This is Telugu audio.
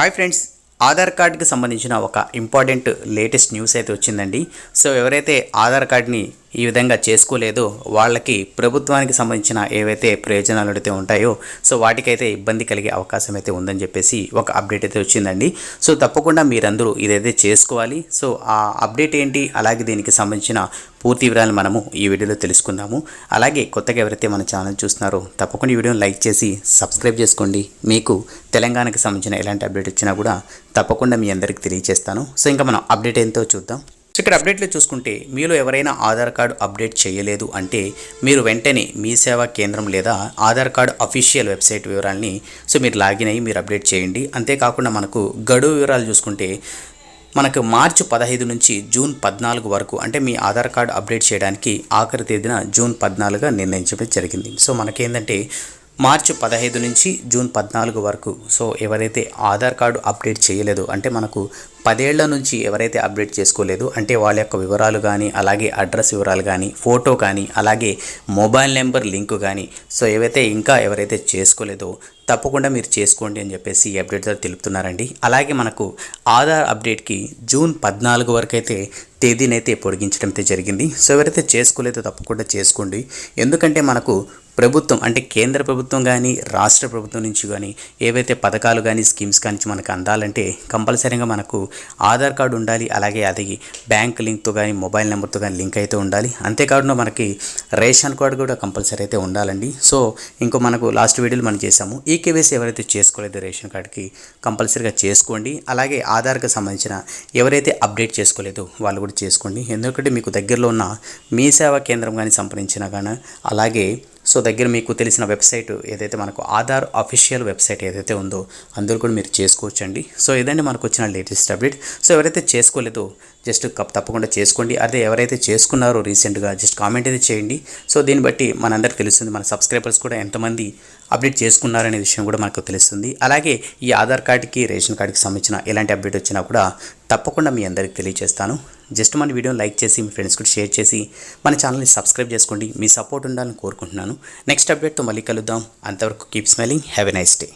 హాయ్ ఫ్రెండ్స్ ఆధార్ కార్డ్కి సంబంధించిన ఒక ఇంపార్టెంట్ లేటెస్ట్ న్యూస్ అయితే వచ్చిందండి. సో ఎవరైతే ఆధార్ కార్డ్ని ఈ విధంగా చేసుకోలేదో. వాళ్ళకి ప్రభుత్వానికి సంబంధించిన ఏవైతే ప్రయోజనాలు అయితే ఉంటాయో సో వాటికైతే ఇబ్బంది కలిగే అవకాశం అయితే ఉందని చెప్పేసి ఒక అప్డేట్ అయితే వచ్చిందండి. సో తప్పకుండా మీరందరూ ఇదైతే చేసుకోవాలి. సో ఆ అప్డేట్ ఏంటి? అలాగే దీనికి సంబంధించిన పూర్తి వివరాలు మనము ఈ వీడియోలో తెలుసుకుందాము. అలాగే కొత్తగా ఎవరైతే మన ఛానల్ చూస్తున్నారో తప్పకుండా ఈ వీడియోని లైక్ చేసి సబ్స్క్రైబ్ చేసుకోండి. మీకు తెలంగాణకి సంబంధించిన ఎలాంటి అప్డేట్ వచ్చినా కూడా తప్పకుండా మీ అందరికీ తెలియజేస్తాను సో ఇంకా మనం అప్డేట్ ఏంటో చూద్దాం. ఇక్కడ అప్డేట్లు చూసుకుంటే మీలో ఎవరైనా ఆధార్ కార్డు అప్డేట్ చేయలేదు అంటే మీరు వెంటనే మీ సేవా కేంద్రం లేదా ఆధార్ కార్డు అఫీషియల్ వెబ్సైట్ వివరాలని సో మీరు లాగిన్ అయ్యి మీరు అప్డేట్ చేయండి. అంతేకాకుండా మనకు గడువు వివరాలు చూసుకుంటే మనకు మార్చి పదహైదు నుంచి జూన్ పద్నాలుగు వరకు అంటే మీ ఆధార్ కార్డు అప్డేట్ చేయడానికి ఆఖరి తేదీన జూన్ పద్నాలుగుగా నిర్ణయించడం జరిగింది. సో మనకేంటంటే మార్చి పదహైదు నుంచి జూన్ పద్నాలుగు వరకు సో ఎవరైతే ఆధార్ కార్డు అప్డేట్ చేయలేదో అంటే మనకు పదేళ్ళ నుంచి ఎవరైతే అప్డేట్ చేసుకోలేదు అంటే వాళ్ళ యొక్క వివరాలు కానీ అలాగే అడ్రస్ వివరాలు కానీ ఫోటో కానీ అలాగే మొబైల్ నెంబర్ లింక్ కానీ సో ఏవైతే ఇంకా ఎవరైతే చేసుకోలేదో తప్పకుండా మీరు చేసుకోండి అని చెప్పేసి ఈ అప్డేట్తో తెలుపుతున్నారండి. అలాగే మనకు ఆధార్ అప్డేట్కి జూన్ పద్నాలుగు వరకు అయితే తేదీనైతే పొడిగించడం అయితే జరిగింది. సో ఎవరైతే చేసుకోలేదో తప్పకుండా చేసుకోండి. ఎందుకంటే మనకు ప్రభుత్వం అంటే కేంద్ర ప్రభుత్వం కానీ రాష్ట్ర ప్రభుత్వం నుంచి కానీ ఏవైతే పథకాలు కానీ స్కీమ్స్ కానీ మనకు అందాలంటే కంపల్సరీగా మనకు ఆధార్ కార్డు ఉండాలి అలాగే అది బ్యాంక్ లింక్తో కానీ మొబైల్ నెంబర్తో కానీ లింక్ అయితే ఉండాలి. అంతేకాకుండా మనకి రేషన్ కార్డు కూడా కంపల్సరీ అయితే ఉండాలండి. సో ఇంకో మనకు లాస్ట్ వీడియోలో మనం చేసాము ఈ కేవైసీ ఎవరైతే చేసుకోలేదో రేషన్ కార్డుకి కంపల్సరీగా చేసుకోండి. అలాగే ఆధార్కి సంబంధించిన ఎవరైతే అప్డేట్ చేసుకోలేదో వాళ్ళు కూడా చేసుకోండి. ఎందుకంటే మీకు దగ్గరలో ఉన్న మీ సేవా కేంద్రం కానీ సంప్రదించినా కానీ అలాగే సో దగ్గర మీకు తెలిసిన వెబ్సైట్ ఏదైతే మనకు ఆధార్ అఫీషియల్ వెబ్సైట్ ఏదైతే ఉందో అందులో కూడా మీరు చేసుకోవచ్చండి. సో ఇదండి మనకు వచ్చిన లేటెస్ట్ అప్డేట్. సో ఎవరైతే చేసుకోలేదో జస్ట్ తప్పకుండా చేసుకోండి. అదే ఎవరైతే చేసుకున్నారో రీసెంట్గా జస్ట్ కామెంట్ అయితే చేయండి. సో దీన్ని బట్టి మనందరికి తెలుస్తుంది మన సబ్స్క్రైబర్స్ కూడా ఎంతమంది అప్డేట్ చేసుకున్నారనే విషయం కూడా మనకు తెలుస్తుంది. అలాగే ఈ ఆధార్ కార్డుకి రేషన్ కార్డుకి సంబంధించిన ఎలాంటి అప్డేట్ వచ్చినా కూడా తప్పకుండా మీ అందరికి తెలియజేస్తాను జస్ట్ మన వీడియోని లైక్ చేసి మీ ఫ్రెండ్స్ కూడా షేర్ చేసి మన ఛానల్ని సబ్స్క్రైబ్ చేసుకోండి. మీ సపోర్ట్ ఉండాలని కోరుకుంటున్నాను. నెక్స్ట్ అప్డేట్తో మళ్ళీ కలుద్దాం. అంతవరకు keep smiling. Have a nice day.